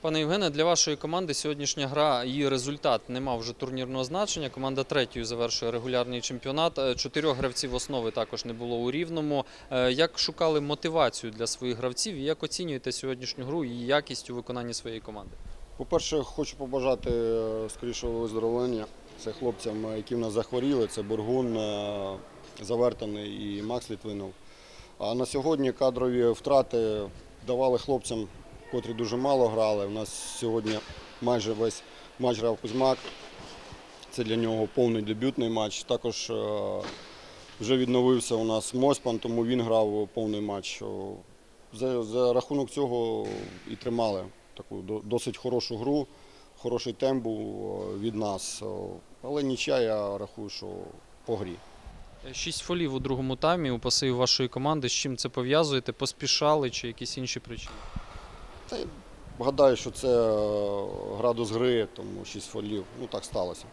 Пане Євгене, для вашої команди сьогоднішня гра, її результат не мав вже турнірного значення. Команда третьою завершує регулярний чемпіонат. Е, Чотирьох гравців основи також не було у рівному. Е, Як шукали мотивацію для своїх гравців і як оцінюєте сьогоднішню гру і якість у виконанні своєї команди? По-перше, хочу побажати е, скорішого виздоровлення. Це хлопцям, які в нас захворіли. Це Бургун, Завертаний і Макс Літвинов. А на сьогодні кадрові втрати давали хлопцям, котрі дуже мало грали. У нас сьогодні майже весь матч грав Кузьмак. Це для нього повний дебютний матч. Також е, вже відновився у нас Моспан, тому він грав повний матч. За, за рахунок цього і тримали таку досить хорошу гру, хороший темп був від нас. Але нічия я рахую, що по грі. Е, Шість фолів у другому таймі у пасиві вашої команди. З чим це пов'язуєте? Поспішали чи якісь інші причини? Та й гадаю, що це е, градус гри, тому 6 фолів. Ну так сталося.